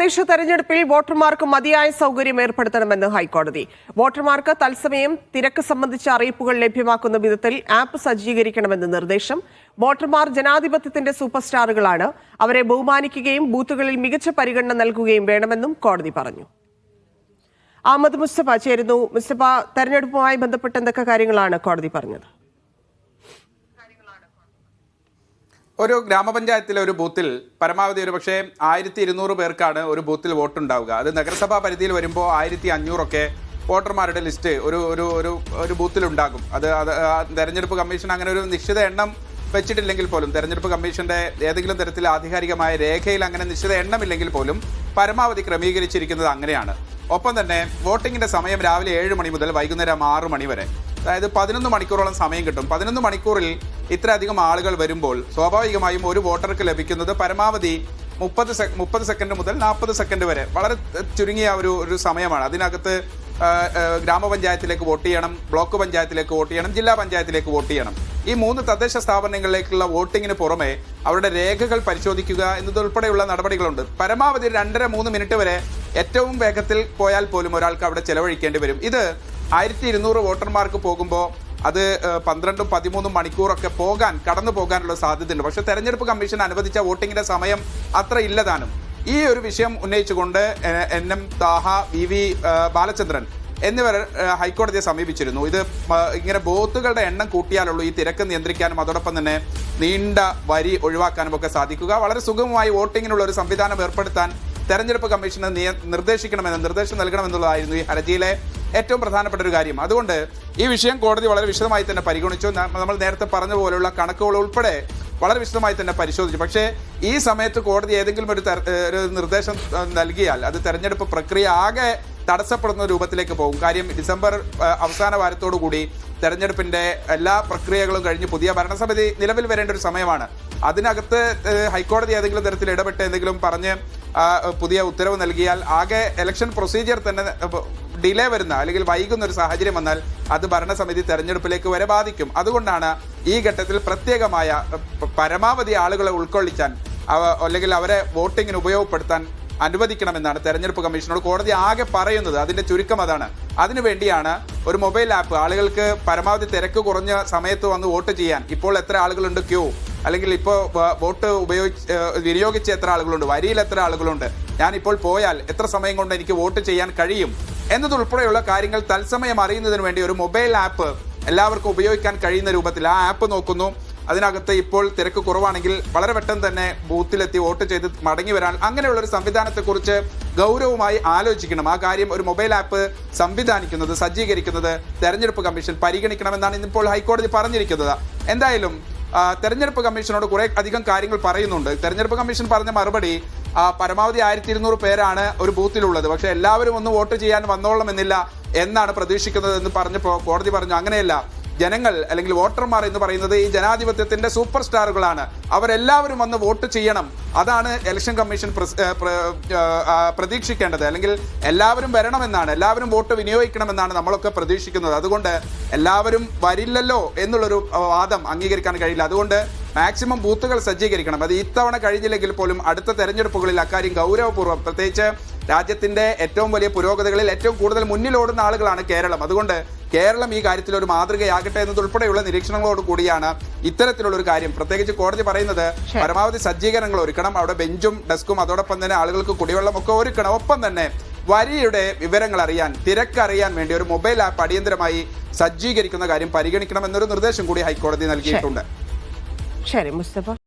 തദ്ദേശ തെരഞ്ഞെടുപ്പിൽ വോട്ടർമാർക്ക് മതിയായ സൗകര്യം ഏർപ്പെടുത്തണമെന്ന് ഹൈക്കോടതി. വോട്ടർമാർക്ക് തത്സമയം തിരക്ക് സംബന്ധിച്ച അറിയിപ്പുകൾ ലഭ്യമാക്കുന്ന വിധത്തിൽ ആപ്പ് സജ്ജീകരിക്കണമെന്ന് നിർദ്ദേശം. വോട്ടർമാർ ജനാധിപത്യത്തിന്റെ സൂപ്പർ സ്റ്റാറുകളാണ് അവരെ ബഹുമാനിക്കുകയും ബൂത്തുകളിൽ മികച്ച പരിഗണന നൽകുകയും വേണമെന്നും കോടതി പറഞ്ഞു. അഹമ്മദ് മുസ്തഫ ചേരുന്നു. മുസ്തഫ തെരഞ്ഞെടുപ്പുമായി ബന്ധപ്പെട്ട് എന്തൊക്കെ കാര്യങ്ങളാണ് കോടതി പറഞ്ഞത്? ഒരു ഗ്രാമപഞ്ചായത്തിലെ ഒരു ബൂത്തിൽ പരമാവധി ഒരു പക്ഷേ ആയിരത്തി ഇരുന്നൂറ് പേർക്കാണ് ഒരു ബൂത്തിൽ വോട്ടുണ്ടാവുക. അത് നഗരസഭാ പരിധിയിൽ വരുമ്പോൾ ആയിരത്തി അഞ്ഞൂറൊക്കെ വോട്ടർമാരുടെ ലിസ്റ്റ് ഒരു ഒരു ഒരു ഒരു ബൂത്തിൽ ഉണ്ടാകും അത് അത് തെരഞ്ഞെടുപ്പ് കമ്മീഷൻ അങ്ങനെ ഒരു നിശ്ചിത എണ്ണം വെച്ചിട്ടില്ലെങ്കിൽ പോലും തെരഞ്ഞെടുപ്പ് കമ്മീഷന്റെ ഏതെങ്കിലും തരത്തിൽ ആധികാരികമായ രേഖയിൽ അങ്ങനെ നിശ്ചിത എണ്ണമില്ലെങ്കിൽ പോലും പരമാവധി ക്രമീകരിച്ചിരിക്കുന്നത് അങ്ങനെയാണ്. ഒപ്പം തന്നെ വോട്ടിങ്ങിന്റെ സമയം രാവിലെ ഏഴ് മണി മുതൽ വൈകുന്നേരം ആറ് മണി വരെ. അതായത് പതിനൊന്ന് മണിക്കൂറോളം സമയം കിട്ടും. പതിനൊന്ന് മണിക്കൂറിൽ ഇത്രയധികം ആളുകൾ വരുമ്പോൾ സ്വാഭാവികമായും ഒരു വോട്ടർക്ക് ലഭിക്കുന്നത് പരമാവധി മുപ്പത് സെ മുപ്പത് സെക്കൻഡ് മുതൽ നാൽപ്പത് സെക്കൻഡ് വരെ. വളരെ ചുരുങ്ങിയ ഒരു ഒരു സമയമാണ്. അതിനകത്ത് ഗ്രാമപഞ്ചായത്തിലേക്ക് വോട്ട് ചെയ്യണം ബ്ലോക്ക് പഞ്ചായത്തിലേക്ക് വോട്ട് ചെയ്യണം ജില്ലാ പഞ്ചായത്തിലേക്ക് വോട്ട് ചെയ്യണം. ഈ മൂന്ന് തദ്ദേശ സ്ഥാപനങ്ങളിലേക്കുള്ള വോട്ടിങ്ങിന് പുറമെ അവരുടെ രേഖകൾ പരിശോധിക്കുക എന്നതുൾപ്പെടെയുള്ള നടപടികളുണ്ട്. പരമാവധി രണ്ടര മൂന്ന് മിനിറ്റ് വരെ ഏറ്റവും വേഗത്തിൽ പോയാൽ പോലും ഒരാൾക്ക് അവിടെ ചെലവഴിക്കേണ്ടി വരും. ഇത് ആയിരത്തി ഇരുന്നൂറ് വോട്ടർമാർക്ക് പോകുമ്പോൾ അത് പന്ത്രണ്ടും പതിമൂന്നും മണിക്കൂറൊക്കെ പോകാൻ കടന്നു പോകാനുള്ള സാധ്യതയുണ്ട്. പക്ഷേ തെരഞ്ഞെടുപ്പ് കമ്മീഷൻ അനുവദിച്ച വോട്ടിങ്ങിന്റെ സമയം അത്ര ഇല്ലതാനും ഈ ഒരു വിഷയം ഉന്നയിച്ചുകൊണ്ട് N M Thaha V V Balachandran എന്നിവർ ഹൈക്കോടതിയെ സമീപിച്ചിരുന്നു. ഇത് ഇങ്ങനെ ബോത്തുകളുടെ എണ്ണം കൂട്ടിയാലുള്ളൂ ഈ തിരക്ക് നിയന്ത്രിക്കാനും അതോടൊപ്പം തന്നെ നീണ്ട വരി ഒഴിവാക്കാനും ഒക്കെ സാധിക്കുക. വളരെ സുഗമമായി വോട്ടിങ്ങിനുള്ള ഒരു സംവിധാനം ഏർപ്പെടുത്താൻ തെരഞ്ഞെടുപ്പ് കമ്മീഷന് നിർദ്ദേശിക്കണമെന്ന് നിർദ്ദേശം നൽകണമെന്നുള്ളതായിരുന്നു ഈ ഹർജിയിലെ ഏറ്റവും പ്രധാനപ്പെട്ട ഒരു കാര്യം. അതുകൊണ്ട് ഈ വിഷയം കോടതി വളരെ വിശദമായി തന്നെ പരിഗണിച്ചു. നമ്മൾ നേരത്തെ പറഞ്ഞ പോലെയുള്ള കണക്കുകൾ ഉൾപ്പെടെ വളരെ വിശദമായി തന്നെ പരിശോധിച്ചു. പക്ഷേ ഈ സമയത്ത് കോടതി ഏതെങ്കിലും ഒരു ഒരു നിർദ്ദേശം നൽകിയാൽ അത് തെരഞ്ഞെടുപ്പ് പ്രക്രിയ ആകെ തടസ്സപ്പെടുന്ന രൂപത്തിലേക്ക് പോകും. കാര്യം ഡിസംബർ അവസാന വാരത്തോടുകൂടി തെരഞ്ഞെടുപ്പിന്റെ എല്ലാ പ്രക്രിയകളും കഴിഞ്ഞ് പുതിയ ഭരണസമിതി നിലവിൽ വരേണ്ട ഒരു സമയമാണ്. അതിനകത്ത് ഹൈക്കോടതി ഏതെങ്കിലും തരത്തിൽ ഇടപെട്ട് എന്തെങ്കിലും പറഞ്ഞ് പുതിയ ഉത്തരവ് നൽകിയാൽ ആകെ ഇലക്ഷൻ പ്രൊസീജിയർ തന്നെ ഡിലേ വരുന്ന അല്ലെങ്കിൽ വൈകുന്ന ഒരു സാഹചര്യം വന്നാൽ അത് ഭരണസമിതി തെരഞ്ഞെടുപ്പിലേക്ക് വരെ ബാധിക്കും. അതുകൊണ്ടാണ് ഈ ഘട്ടത്തിൽ പ്രത്യേകമായ പരമാവധി ആളുകളെ ഉൾക്കൊള്ളിച്ചാൻ അല്ലെങ്കിൽ അവരെ വോട്ടിങ്ങിന് ഉപയോഗപ്പെടുത്താൻ അനുവദിക്കണമെന്നാണ് തെരഞ്ഞെടുപ്പ് കമ്മീഷനോട് കോടതി ആകെ പറയുന്നത്. അതിന്റെ ചുരുക്കം അതാണ്. അതിനുവേണ്ടിയാണ് ഒരു മൊബൈൽ ആപ്പ് ആളുകൾക്ക് പരമാവധി തിരക്ക് കുറഞ്ഞ സമയത്ത് വന്ന് വോട്ട് ചെയ്യാൻ. ഇപ്പോൾ എത്ര ആളുകളുണ്ട് ക്യൂ? അല്ലെങ്കിൽ ഇപ്പോൾ വോട്ട് ഉപയോഗിച്ച് വിനിയോഗിച്ച് എത്ര ആളുകളുണ്ട്? വരിയിൽ എത്ര ആളുകളുണ്ട്? ഞാൻ ഇപ്പോൾ പോയാൽ എത്ര സമയം കൊണ്ട് എനിക്ക് വോട്ട് ചെയ്യാൻ കഴിയും? എന്നതുൾപ്പെടെയുള്ള കാര്യങ്ങൾ തത്സമയം അറിയുന്നതിന് വേണ്ടി ഒരു മൊബൈൽ ആപ്പ് എല്ലാവർക്കും ഉപയോഗിക്കാൻ കഴിയുന്ന രൂപത്തിൽ ആ ആപ്പ് നോക്കുന്നു. അതിനകത്ത് ഇപ്പോൾ തിരക്ക് കുറവാണെങ്കിൽ വളരെ പെട്ടെന്ന് തന്നെ ബൂത്തിലെത്തി വോട്ട് ചെയ്ത് മടങ്ങി വരാൻ അങ്ങനെയുള്ള ഒരു സംവിധാനത്തെക്കുറിച്ച് ഗൗരവമായി ആലോചിക്കണം. ആ കാര്യം ഒരു മൊബൈൽ ആപ്പ് സംവിധാനിക്കുന്നത് സജ്ജീകരിക്കുന്നത് തെരഞ്ഞെടുപ്പ് കമ്മീഷൻ പരിഗണിക്കണമെന്നാണ് ഇന്നിപ്പോൾ ഹൈക്കോടതി പറഞ്ഞിരിക്കുന്നത്. എന്തായാലും തെരഞ്ഞെടുപ്പ് കമ്മീഷനോട് കുറെ അധികം കാര്യങ്ങൾ പറയുന്നുണ്ട്. തെരഞ്ഞെടുപ്പ് കമ്മീഷൻ പറഞ്ഞ മറുപടി പരമാവധി ആയിരത്തി ഇരുന്നൂറ് പേരാണ് ഒരു ബൂത്തിലുള്ളത്. പക്ഷെ എല്ലാവരും ഒന്ന് വോട്ട് ചെയ്യാൻ വന്നോളണമെന്നില്ല എന്നാണ് പ്രതീക്ഷിക്കുന്നത് എന്ന് പറഞ്ഞപ്പോൾ കോടതി പറഞ്ഞു അങ്ങനെയല്ല. ജനങ്ങൾ അല്ലെങ്കിൽ വോട്ടർമാർ എന്ന് പറയുന്നത് ഈ ജനാധിപത്യത്തിന്റെ സൂപ്പർ സ്റ്റാറുകളാണ്. അവരെല്ലാവരും വന്ന് വോട്ട് ചെയ്യണം. അതാണ് ഇലക്ഷൻ കമ്മീഷൻ പ്രതീക്ഷിക്കേണ്ടത്. അല്ലെങ്കിൽ എല്ലാവരും വരണമെന്നാണ്. എല്ലാവരും വോട്ട് വിനിയോഗിക്കണമെന്നാണ് നമ്മളൊക്കെ പ്രതീക്ഷിക്കുന്നത്. അതുകൊണ്ട് എല്ലാവരും വരില്ലല്ലോ എന്നുള്ളൊരു വാദം അംഗീകരിക്കാൻ കഴിയില്ല. അതുകൊണ്ട് മാക്സിമം ബൂത്തുകൾ സജ്ജീകരിക്കണം. അത് ഇത്തവണ കഴിഞ്ഞില്ലെങ്കിൽ പോലും അടുത്ത തെരഞ്ഞെടുപ്പുകളിൽ അക്കാര്യം ഗൗരവപൂർവം പ്രത്യേകിച്ച് രാജ്യത്തിന്റെ ഏറ്റവും വലിയ പുരോഗതികളിൽ ഏറ്റവും കൂടുതൽ മുന്നിലോടുന്ന ആളുകളാണ് കേരളം. അതുകൊണ്ട് കേരളം ഈ കാര്യത്തിൽ ഒരു മാതൃകയാകട്ടെ എന്നതുൾപ്പെടെയുള്ള നിരീക്ഷണങ്ങളോട് കൂടിയാണ് ഇത്തരത്തിലുള്ള ഒരു കാര്യം. പ്രത്യേകിച്ച് കോടതി പറയുന്നത് പരമാവധി സജ്ജീകരണങ്ങൾ ഒരുക്കണം. അവിടെ ബെഞ്ചും ഡെസ്കും അതോടൊപ്പം തന്നെ ആളുകൾക്ക് കുടിവെള്ളം ഒക്കെ ഒരുക്കണം. ഒപ്പം തന്നെ വരിയുടെ വിവരങ്ങൾ അറിയാൻ തിരക്കറിയാൻ വേണ്ടി ഒരു മൊബൈൽ ആപ്പ് അടിയന്തരമായി സജ്ജീകരിക്കുന്ന കാര്യം പരിഗണിക്കണം എന്നൊരു നിർദ്ദേശം കൂടി ഹൈക്കോടതി നൽകിയിട്ടുണ്ട്. ശരി മുസ്തഫ.